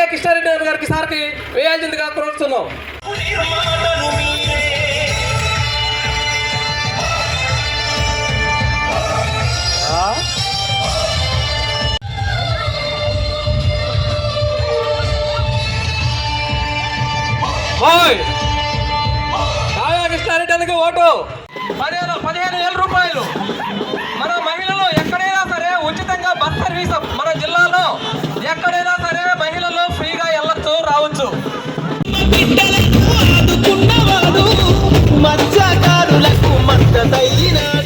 కావ్య కృష్ణారెడ్డి గారికి సార్కి వేయాల్సిందిగా కోరుతున్నాం. రాధాకృష్ణారెడ్డి ఓటు. పదిహేను పదిహేను వేల రూపాయలు. బిడ్డలకు ఆదుకున్నవాడు మత్స్యకారులకు మద్దతయినాడు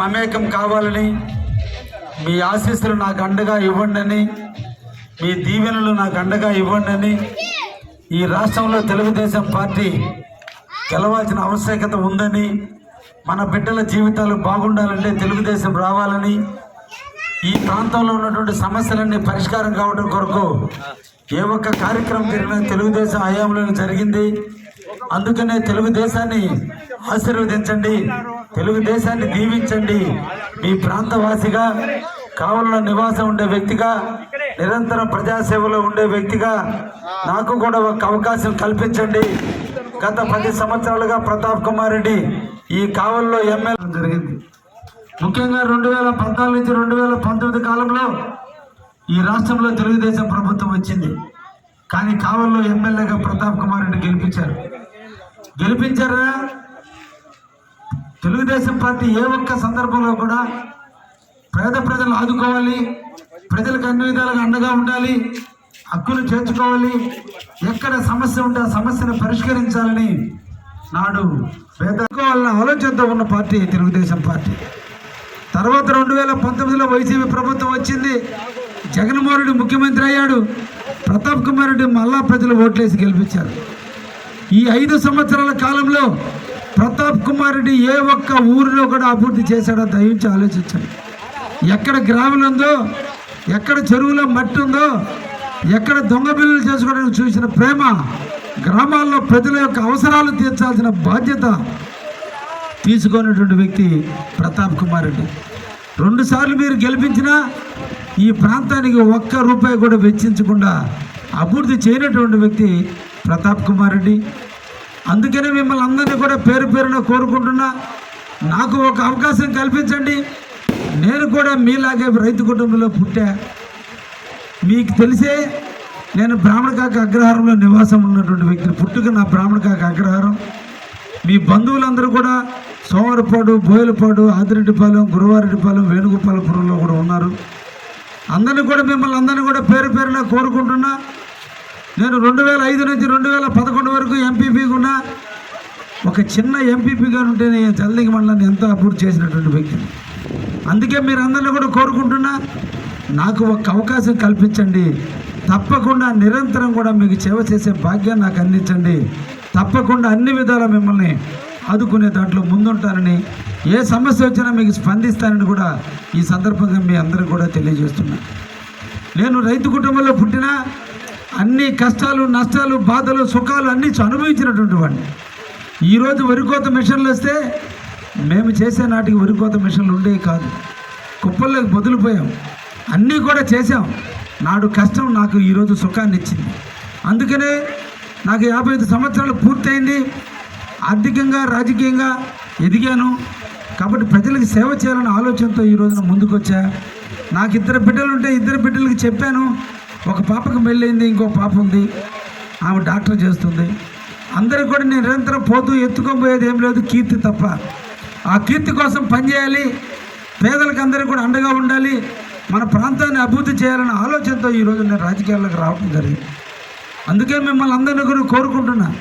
మమేకం కావాలని మీ ఆశీస్సులు నాకు అండగా ఇవ్వండి మీ దీవెనలు నాకు అండగా ఇవ్వండి ఈ రాష్ట్రంలో తెలుగుదేశం పార్టీ గెలవాల్సిన ఆవశ్యకత ఉందని మన బిడ్డల జీవితాలు బాగుండాలంటే తెలుగుదేశం రావాలని ఈ ప్రాంతంలో ఉన్నటువంటి సమస్యలన్నీ పరిష్కారం కావడం కొరకు ఏ ఒక్క కార్యక్రమం జరిగినా తెలుగుదేశం హయాంలో జరిగింది. అందుకనే తెలుగుదేశాన్ని ఆశీర్వదించండి. తెలుగుదేశాన్ని దీవించండి. మీ ప్రాంతవాసిగా కావలన నివాసం ఉండే వ్యక్తిగా నిరంతరం ప్రజాసేవలో ఉండే వ్యక్తిగా నాకు కూడా ఒక అవకాశం కల్పించండి. గత పది సంవత్సరాలుగా ప్రతాప్ కుమార్ రెడ్డి ఈ కావల్లో ఎమ్మెల్యే జరిగింది. ముఖ్యంగా రెండు వేల పద్నాలుగు నుంచి రెండు వేల పంతొమ్మిది కాలంలో ఈ రాష్ట్రంలో తెలుగుదేశం ప్రభుత్వం వచ్చింది. కానీ కావల్లో ఎమ్మెల్యేగా ప్రతాప్ కుమార్ రెడ్డి గెలిపించారు. గెలిపించారా? తెలుగుదేశం పార్టీ ఏ ఒక్క సందర్భంలో కూడా పేద ప్రజలు ఆదుకోవాలి ప్రజలకు అన్ని విధాలుగా అండగా ఉండాలి హక్కులు చేర్చుకోవాలి ఎక్కడ సమస్య ఉంటే ఆ సమస్యను పరిష్కరించాలని నాడు పేద ఆలోచనతో ఉన్న పార్టీ తెలుగుదేశం పార్టీ. తర్వాత రెండు వేల పంతొమ్మిదిలో వైసీపీ ప్రభుత్వం వచ్చింది జగన్మోహన్ రెడ్డి ముఖ్యమంత్రి అయ్యాడు ప్రతాప్ కుమార్ రెడ్డి మళ్ళా ప్రజలు ఓట్లేసి గెలిపించారు. ఈ ఐదు సంవత్సరాల కాలంలో ప్రతాప్ కుమార్ రెడ్డి ఏ ఒక్క ఊరిలో కూడా అభివృద్ధి చేశాడో దయించి ఆలోచించండి. ఎక్కడ గ్రామం ఉందో ఎక్కడ చెరువులో మట్టి ఉందో ఎక్కడ దొంగ బిల్లులు చేసుకోవడానికి చూసిన ప్రేమ గ్రామాల్లో ప్రజల యొక్క అవసరాలు తీర్చాల్సిన బాధ్యత తీసుకున్నటువంటి వ్యక్తి ప్రతాప్ కుమార్ రెడ్డి. రెండుసార్లు మీరు గెలిపించినా ఈ ప్రాంతానికి ఒక్క రూపాయి కూడా వెచ్చించకుండా అభివృద్ధి చేయనటువంటి వ్యక్తి ప్రతాప్ కుమార్ రెడ్డి. అందుకనే మిమ్మల్ని అందరినీ కూడా పేరు పేరున కోరుకుంటున్నా. నాకు ఒక అవకాశం కల్పించండి. నేను కూడా మీలాగే రైతు కుటుంబంలో పుట్టా. మీకు తెలిసే నేను బ్రాహ్మణకాక అగ్రహారంలో నివాసం ఉన్నటువంటి వ్యక్తిని పుట్టుక నా బ్రాహ్మణకాక అగ్రహారం. మీ బంధువులందరూ కూడా సోమరపాడు బోయలపాడు ఆదిరెడ్డిపాలెం గురువారెడ్డిపాలెం వేణుగోపాలపురంలో కూడా ఉన్నారు. అందరిని కూడా మిమ్మల్ని అందరినీ కూడా పేరు పేరున కోరుకుంటున్నా. నేను రెండు వేల ఐదు నుంచి రెండు వేల పదకొండు వరకు ఎంపీపీగా ఉన్నా ఒక చిన్న ఎంపీపీగా ఉంటే నేను జల్దింగి మండలాన్ని ఎంతో అభివృద్ధి చేసినటువంటి వ్యక్తిని అందుకే మీరందరినీ కూడా కోరుకుంటున్నా నాకు ఒక అవకాశం కల్పించండి. తప్పకుండా నిరంతరం కూడా మీకు సేవ చేసే భాగ్యం నాకు అందించండి. తప్పకుండా అన్ని విధాల మిమ్మల్ని ఆదుకునే దాంట్లో ముందుంటానని ఏ సమస్య వచ్చినా మీకు స్పందిస్తానని కూడా ఈ సందర్భంగా మీ అందరికీ కూడా తెలియజేస్తున్నా. నేను రైతు కుటుంబంలో పుట్టిన అన్ని కష్టాలు నష్టాలు బాధలు సుఖాలు అన్నీ అనుభవించినటువంటి వాడిని. ఈరోజు వరికోత మిషన్లు వస్తే మేము చేసే నాటికి వరికోత మిషన్లు ఉండేవి కాదు. కుప్పల్లోకి బదులుపోయాం అన్నీ కూడా చేశాం. నాడు కష్టం నాకు ఈరోజు సుఖాన్ని ఇచ్చింది. అందుకనే నాకు యాభై ఐదు సంవత్సరాలు పూర్తయింది. ఆర్థికంగా రాజకీయంగా ఎదిగాను. కాబట్టి ప్రజలకు సేవ చేయాలనే ఆలోచనతో ఈ రోజున ముందుకొచ్చా. నాకు ఇద్దరు బిడ్డలు ఉంటే ఇద్దరు బిడ్డలకి చెప్పాను. ఒక పాపకు పెళ్ళయింది ఇంకో పాప ఉంది. ఆమె డాక్టర్ చేస్తుంది. అందరికి కూడా నేను నిరంతరం పోతూ ఎత్తుకొని పోయేది ఏం లేదు కీర్తి తప్ప. ఆ కీర్తి కోసం పనిచేయాలి పేదలకు అందరికీ కూడా అండగా ఉండాలి. మన ప్రాంతాన్ని అభివృద్ధి చేయాలనే ఆలోచనతో ఈరోజు నేను రాజకీయాల్లోకి రావడం జరిగింది. అందుకే మిమ్మల్ని అందరినీ కూడా కోరుకుంటున్నా.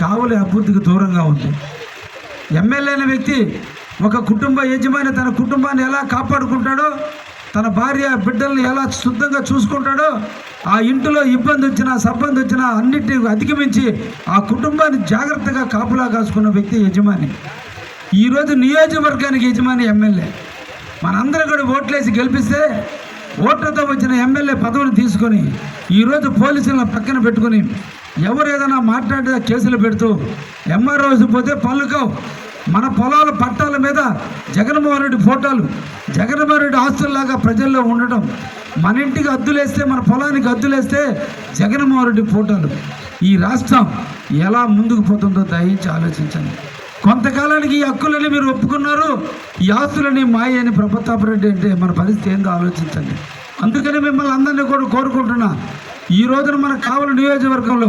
కావలి అభివృద్ధికి దూరంగా ఉంది. ఎమ్మెల్యే అనే వ్యక్తి ఒక కుటుంబ యజమాని తన కుటుంబాన్ని ఎలా కాపాడుకుంటాడో తన భార్య బిడ్డల్ని ఎలా శుద్ధంగా చూసుకుంటాడో ఆ ఇంటిలో ఇబ్బంది వచ్చినా సబ్బంది వచ్చినా అన్నిటిని అధిగమించి ఆ కుటుంబాన్ని జాగ్రత్తగా కాపులా కాసుకున్న వ్యక్తి యజమాని. ఈరోజు నియోజకవర్గానికి యజమాని ఎమ్మెల్యే. మనందరం కూడా ఓట్లేసి గెలిపిస్తే ఓట్లతో వచ్చిన ఎమ్మెల్యే పదవిని తీసుకొని ఈరోజు పోలీసులను పక్కన పెట్టుకొని ఎవరు ఏదైనా మాట్లాడితే కేసులు పెడుతూ ఎంఆర్ఓ పోతే పనులుకావు మన పొలాల పట్టాల మీద జగన్మోహన్ రెడ్డి ఫోటోలు జగన్మోహన్ రెడ్డి ఆస్తుల్లాగా ప్రజల్లో ఉండటం మన ఇంటికి అద్దులేస్తే మన పొలానికి అద్దులేస్తే జగన్మోహన్ రెడ్డి ఫోటోలు. ఈ రాష్ట్రం ఎలా ముందుకు పోతుందో దయించి ఆలోచించండి. కొంతకాలానికి ఈ హక్కులని మీరు ఒప్పుకున్నారు ఈ ఆస్తులని మాయ అని ప్రతాప్ రెడ్డి అంటే మన పరిస్థితి ఏందో ఆలోచించండి. అందుకని మిమ్మల్ని అందరినీ కూడా కోరుకుంటున్నా ఈ రోజున మన కావలి నియోజకవర్గంలో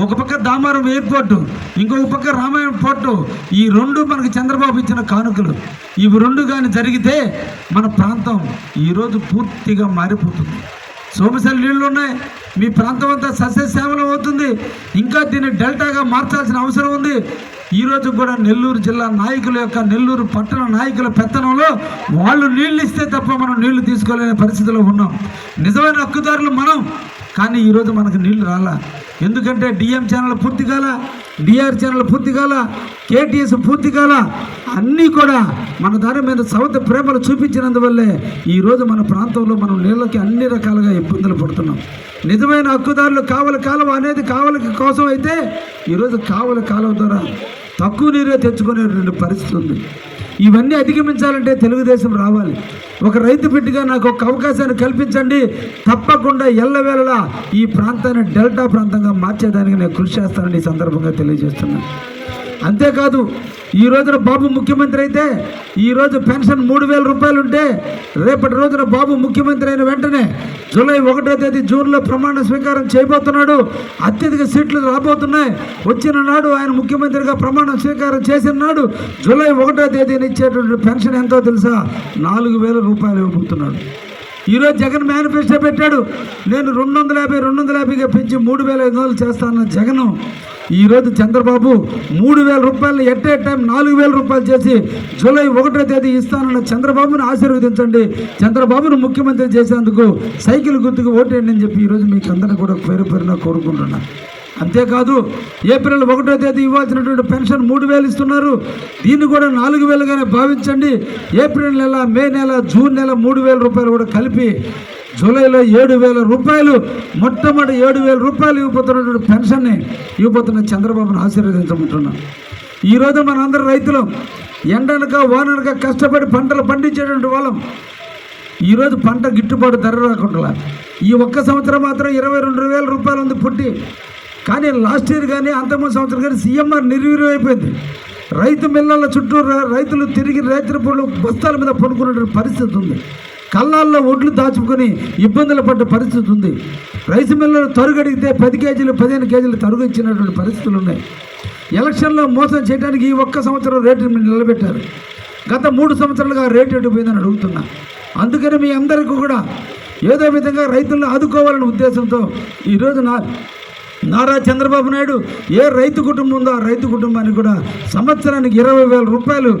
ఒక పక్క దామారం ఎయిర్పోర్టు ఇంకొక పక్క రామాయణ పోర్టు. ఈ రెండు మనకి చంద్రబాబు ఇచ్చిన కానుకలు. ఇవి రెండు కానీ జరిగితే మన ప్రాంతం ఈరోజు పూర్తిగా మారిపోతుంది. సోమశల నీళ్ళు ఉన్నాయి. మీ ప్రాంతం అంతా సస్యశ్యామలం అవుతుంది. ఇంకా దీన్ని డెల్టాగా మార్చాల్సిన అవసరం ఉంది. ఈ రోజు కూడా నెల్లూరు జిల్లా నాయకుల యొక్క నెల్లూరు పట్టణ నాయకుల పెత్తనంలో వాళ్ళు నీళ్ళు ఇస్తే తప్ప మనం నీళ్ళు తీసుకోలేని పరిస్థితిలో ఉన్నాం. నిజమైన హక్కుదారులు మనం. కానీ ఈరోజు మనకు నీళ్ళు రాలా. ఎందుకంటే డిఎం ఛానల్ పూర్తి కాల డిఆర్ ఛానల్ పూర్తి కాల కేటీఎస్ పూర్తి కాల అన్నీ కూడా మన దాని మీద సౌత ప్రేమలు చూపించినందువల్లే ఈరోజు మన ప్రాంతంలో మనం నీళ్ళకి అన్ని రకాలుగా ఇబ్బందులు పడుతున్నాం. నిజమైన హక్కుదారులు కావలి కాలువ అనేది కావలికి కోసం అయితే ఈరోజు కావల కాలువ ద్వారా తక్కువ నీరే తెచ్చుకునేటువంటి పరిస్థితి ఉంది. ఇవన్నీ అధిగమించాలంటే తెలుగుదేశం రావాలి. ఒక రైతు బిడ్డగా నాకు ఒక అవకాశాన్ని కల్పించండి. తప్పకుండా ఎల్లవేళలా ఈ ప్రాంతాన్ని డెల్టా ప్రాంతంగా మార్చేదానికి నేను కృషి చేస్తానని ఈ సందర్భంగా తెలియజేస్తున్నాను. అంతేకాదు ఈ రోజున బాబు ముఖ్యమంత్రి అయితే ఈ రోజు పెన్షన్ మూడు వేల రూపాయలు ఉంటే రేపటి రోజున బాబు ముఖ్యమంత్రి అయిన వెంటనే జూలై ఒకటో తేదీ జూన్లో ప్రమాణ స్వీకారం చేయబోతున్నాడు. అత్యధిక సీట్లు రాబోతున్నాయి. వచ్చిన నాడు ఆయన ముఖ్యమంత్రిగా ప్రమాణ స్వీకారం చేసిన నాడు జూలై ఒకటో తేదీని ఇచ్చేటువంటి పెన్షన్ ఎంతో తెలుసా? నాలుగు వేల రూపాయలు ఇవ్వబోతున్నాడు. ఈరోజు జగన్ మేనిఫెస్టో పెట్టాడు. నేను రెండు వందల యాభై రెండు వందల యాభైగా పెంచి మూడు వేల ఐదు వందలు చేస్తానన్న జగన్. ఈరోజు చంద్రబాబు మూడు వేల రూపాయలు ఎట్ ఏ టైం నాలుగు వేల రూపాయలు చేసి జూలై ఒకటో తేదీ ఇస్తానన్న చంద్రబాబును ఆశీర్వదించండి. చంద్రబాబును ముఖ్యమంత్రి చేసేందుకు సైకిల్ గుర్తుకు ఓటేయండి అని చెప్పి ఈరోజు మీకు అందరూ కూడా పేరు పేరున కోరుకుంటున్నాను అంతేకాదు ఏప్రిల్ ఒకటో తేదీ ఇవ్వాల్సినటువంటి పెన్షన్ మూడు వేలు ఇస్తున్నారు. దీన్ని కూడా నాలుగు వేలుగానే భావించండి. ఏప్రిల్ నెల మే నెల జూన్ నెల మూడు వేల రూపాయలు కూడా కలిపి జూలైలో ఏడు వేల రూపాయలు మొట్టమొదటి ఏడు వేల రూపాయలు ఇవ్వబోతున్నటువంటి పెన్షన్ని ఇవ్వబోతున్న చంద్రబాబును ఆశీర్వదించమంటున్నాం. ఈరోజు మనందరం రైతులం ఎండనక వాననక కష్టపడి పంటలు పండించేటువంటి వాళ్ళం. ఈరోజు పంట గిట్టుబాటు ధర రాకుండా ఈ ఒక్క సంవత్సరం మాత్రం ఇరవై రెండు వేల రూపాయలు ఉంది పుట్టి. కానీ లాస్ట్ ఇయర్ కానీ అంతకుముందు సంవత్సరం కానీ సీఎంఆర్ నిర్వీర్యం అయిపోయింది. రైతు మిల్లల చుట్టూ రైతులు తిరిగి రైతుల పనులు బస్తాల మీద పడుకునే పరిస్థితి ఉంది. కళ్ళాల్లో ఒడ్లు దాచుకొని ఇబ్బందులు పడ్డ పరిస్థితి ఉంది. రైతు మిల్లలు తరుగడిగితే పది కేజీలు పదిహేను కేజీలు తరుగు ఇచ్చినటువంటి పరిస్థితులు ఉన్నాయి. ఎలక్షన్లో మోసం చేయడానికి ఈ ఒక్క సంవత్సరం రేటు నిలబెట్టారు. గత మూడు సంవత్సరాలుగా రేటు ఎడిపోయిందని అడుగుతున్నా. అందుకని మీ అందరికీ కూడా ఏదో విధంగా రైతులను ఆదుకోవాలనే ఉద్దేశంతో ఈరోజు నా నారా చంద్రబాబు నాయుడు ఏ రైతు కుటుంబం ఉందో ఆ రైతు కుటుంబానికి కూడా సంవత్సరానికి ఇరవై వేల రూపాయలు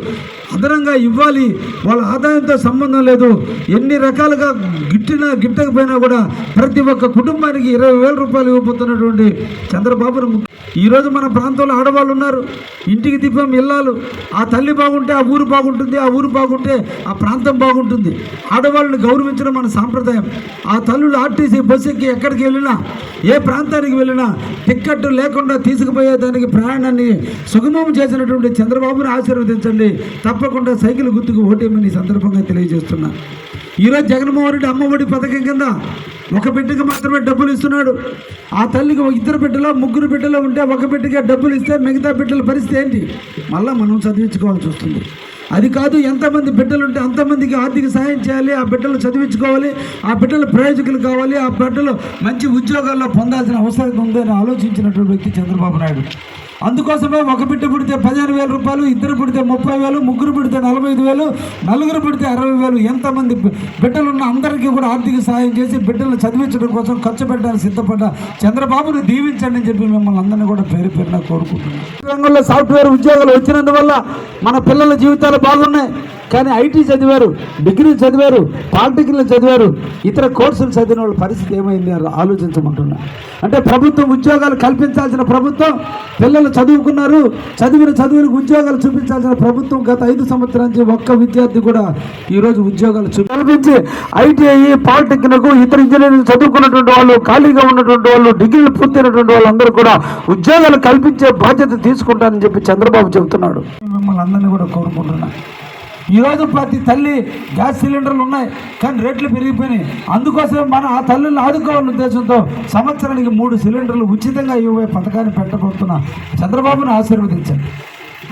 అదనంగా ఇవ్వాలి. వాళ్ళ ఆదాయంతో సంబంధం లేదు. ఎన్ని రకాలుగా గిట్టినా గిట్టకపోయినా కూడా ప్రతి ఒక్క కుటుంబానికి ఇరవై వేల రూపాయలు ఇవ్వబోతున్నటువంటి చంద్రబాబును ఈరోజు మన ప్రాంతంలో ఆడవాళ్ళు ఉన్నారు. ఇంటికి దీపం ఇల్లాలు ఆ తల్లి బాగుంటే ఆ ఊరు బాగుంటుంది ఆ ఊరు బాగుంటే ఆ ప్రాంతం బాగుంటుంది. ఆడవాళ్ళని గౌరవించడం మన సాంప్రదాయం. ఆ తల్లులు ఆర్టీసీ బస్సు ఎక్కి ఎక్కడికి వెళ్ళినా ఏ ప్రాంతానికి వెళ్ళినా టిక్కెట్ లేకుండా తీసుకుపోయేదానికి ప్రయాణాన్ని సుగమం చేసినటువంటి చంద్రబాబును ఆశీర్వదించండి. తప్పకుండా సైకిల్ గుర్తుకు ఓటేమని సందర్భంగా తెలియజేస్తున్నా. ఈరోజు జగన్మోహన్ రెడ్డి అమ్మఒడి పథకం కింద ఒక బిడ్డకి మాత్రమే డబ్బులు ఇస్తున్నాడు. ఆ తల్లికి ఇద్దరు బిడ్డలో ముగ్గురు బిడ్డలో ఉంటే ఒక బిడ్డకే డబ్బులు ఇస్తే మిగతా బిడ్డల పరిస్థితి ఏంటి? మళ్ళీ మనం చదివించుకోవాల్సి వస్తుంది. అది కాదు ఎంతమంది బిడ్డలు ఉంటే అంతమందికి ఆర్థిక సాయం చేయాలి ఆ బిడ్డలు చదివించుకోవాలి ఆ బిడ్డలు ప్రయోజకులు కావాలి ఆ బిడ్డలు మంచి ఉద్యోగాల్లో పొందాల్సిన అవసరం ఉందని ఆలోచించినటువంటి వ్యక్తి చంద్రబాబు నాయుడు. అందుకోసమే ఒక బిడ్డ పుడితే పదిహేను వేల రూపాయలు ఇద్దరు పుడితే ముప్పై వేలు ముగ్గురు పుడితే నలభై ఐదు వేలు నలుగురు పుడితే అరవై వేలు. ఎంతమంది బిడ్డలున్న అందరికీ కూడా ఆర్థిక సహాయం చేసి బిడ్డలను చదివించడం కోసం ఖర్చు పెట్టడానికి సిద్ధపడ్డ చంద్రబాబును దీవించండి అని చెప్పి మిమ్మల్ని అందరినీ కూడా పేరు పేరున కోరుకుంటున్నాను. రంగంలో సాఫ్ట్వేర్ ఉద్యోగాలు వచ్చినందువల్ల మన పిల్లల జీవితాలు బాగున్నాయి. కానీ ఐటీ చదివారు డిగ్రీ చదివారు పాలిటెక్నిక్ చదివారు ఇతర కోర్సులు చదివిన వాళ్ళ పరిస్థితి ఏమైంది అని ఆలోచించమంటున్నా. అంటే ప్రభుత్వం ఉద్యోగాలు కల్పించాల్సిన ప్రభుత్వం పిల్లలు చదువుకున్నారు చదివిన చదువులకు ఉద్యోగాలు చూపించాల్సిన ప్రభుత్వం గత ఐదు సంవత్సరాల నుంచి ఒక్క విద్యార్థి కూడా ఈరోజు ఉద్యోగాలు చూ కల్పించి ఐటీఐ పాలిటెక్నిక్ ఇతర ఇంజనీరింగ్ చదువుకున్నటువంటి వాళ్ళు ఖాళీగా ఉన్నటువంటి వాళ్ళు డిగ్రీలు పూర్తయినటువంటి వాళ్ళందరూ కూడా ఉద్యోగాలు కల్పించే బాధ్యత తీసుకుంటారని చెప్పి చంద్రబాబు చెబుతున్నాడు. మిమ్మల్ని అందరినీ కూడా కోరుకుంటున్నాను ఈరోజు ప్రతి తల్లి గ్యాస్ సిలిండర్లు ఉన్నాయి కానీ రేట్లు పెరిగిపోయినాయి. అందుకోసం మన ఆ తల్లులను ఆదుకోవాలనే ఉద్దేశంతో సంవత్సరానికి మూడు సిలిండర్లు ఉచితంగా ఇవ్వే పథకాన్ని పెట్టబోతున్న చంద్రబాబును ఆశీర్వదించండి.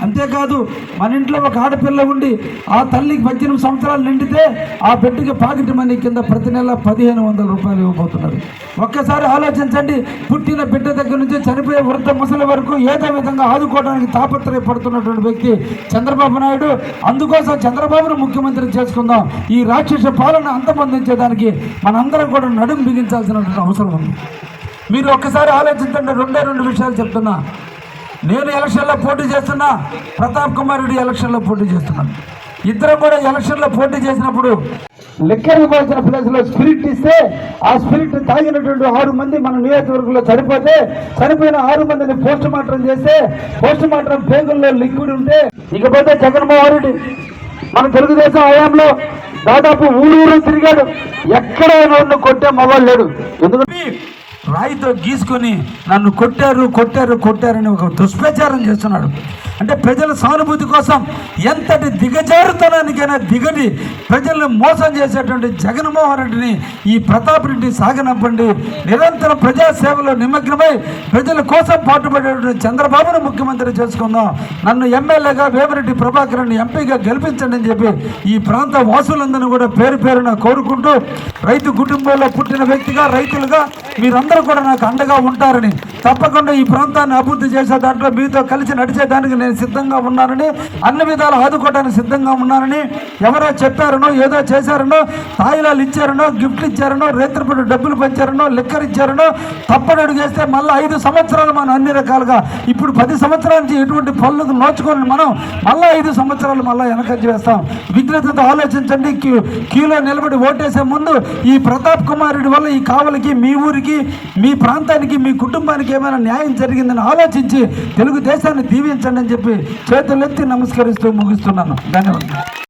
అంతేకాదు మన ఇంట్లో ఒక ఆడపిల్ల ఉండి ఆ తల్లికి పద్దెనిమిది సంవత్సరాలు నిండితే ఆ బిడ్డకి పాకెట్ మనీ కింద ప్రతి నెల పదిహేను వందల రూపాయలు ఇవ్వబోతున్నారు. ఒక్కసారి ఆలోచించండి పుట్టిన బిడ్డ దగ్గర నుంచి చనిపోయే వృద్ధ ముసలి వరకు ఏదో విధంగా ఆదుకోవడానికి తాపత్రయపడుతున్నటువంటి వ్యక్తి చంద్రబాబు నాయుడు. అందుకోసం చంద్రబాబును ముఖ్యమంత్రి చేసుకుందాం. ఈ రాక్షస పాలన అంతమొందించేదానికి మనందరం కూడా నడుం బిగించాల్సినటువంటి అవసరం ఉంది. మీరు ఒక్కసారి ఆలోచించండి రెండే రెండు విషయాలు చెప్తున్నా. నేను ఎలక్షన్లో పోటీ చేస్తున్నా ప్రతాప్ కుమార్ రెడ్డి ఎలక్షన్లో పోటీ చేస్తున్నాను ఇద్దరు కూడా ఎలక్షన్లో పోటీ చేసినప్పుడు లెక్కలు పోసిన ప్లేస్లో స్పిరిట్ ఇస్తే ఆ స్పిరిట్ తాగినటువంటి ఆరు మంది మన నియోజకవర్గంలో చనిపోతే చనిపోయిన ఆరు మందిని పోస్ట్ మార్టం చేస్తే పోస్ట్ మార్టం పేగుల్లో లిక్విడ్ ఉంటే ఇకపోతే జగన్మోహన్ రెడ్డి మన తెలుగుదేశం హయాంలో దాదాపు ఊరూరు తిరిగాడు. ఎక్కడ కొట్టే మగవాళ్ళు లేడు. ఎందుకంటే రాయితో గీసుకొని నన్ను కొట్టారు కొట్టారు కొట్టారని ఒక దుష్ప్రచారం చేస్తున్నాడు. అంటే ప్రజల సానుభూతి కోసం ఎంతటి దిగజారుతనానికైనా దిగని ప్రజల్ని మోసం చేసేటువంటి జగన్మోహన్ రెడ్డిని ఈ ప్రతాప్ రెడ్డి సాగనంపండి. నిరంతరం ప్రజాసేవలో నిమగ్నమై ప్రజల కోసం పాటుపడేటువంటి చంద్రబాబును ముఖ్యమంత్రి చేసుకుందాం. నన్ను ఎమ్మెల్యేగా వేమిరెడ్డి ప్రభాకర్ని ఎంపీగా గెలిపించండి అని చెప్పి ఈ ప్రాంత వాసులందరినీ కూడా పేరు పేరున కోరుకుంటూ రైతు కుటుంబంలో పుట్టిన వ్యక్తిగా రైతులుగా మీరందరూ కూడా నాకు అండగా ఉంటారని తప్పకుండా ఈ ప్రాంతాన్ని అభివృద్ధి చేసే దాంట్లో మీతో కలిసి నడిచేదానికి నేను సిద్ధంగా ఉన్నానని అన్ని విధాలు ఆదుకోవడానికి సిద్ధంగా ఉన్నానని ఎవరో చెప్పారనో ఏదో చేశారనో తాయిలాలు ఇచ్చారనో గిఫ్ట్లు ఇచ్చారనో రేత్రిపూట డబ్బులు పంచారనో లిక్కర్ ఇచ్చారనో తప్పడు అడుగేస్తే మళ్ళీ ఐదు సంవత్సరాలు మనం అన్ని రకాలుగా ఇప్పుడు పది సంవత్సరాల నుంచి ఎటువంటి పనులకు నోచుకొని మనం మళ్ళీ ఐదు సంవత్సరాలు మళ్ళీ వెనకంచి వేస్తాం. విఘ్నతతో ఆలోచించండి. క్యూ క్యూలో నిలబడి ఓటేసే ముందు ఈ ప్రతాప్ కుమార్ రెడ్డి వల్ల ఈ కావలికి మీ ఊరికి మీ ప్రాంతానికి మీ కుటుంబానికి ఏమైనా న్యాయం జరిగిందని ఆలోచించి తెలుగుదేశాన్ని దీవించండి అని చెప్పి చేతులెత్తి నమస్కరిస్తూ ముగిస్తున్నాను. ధన్యవాదాలు.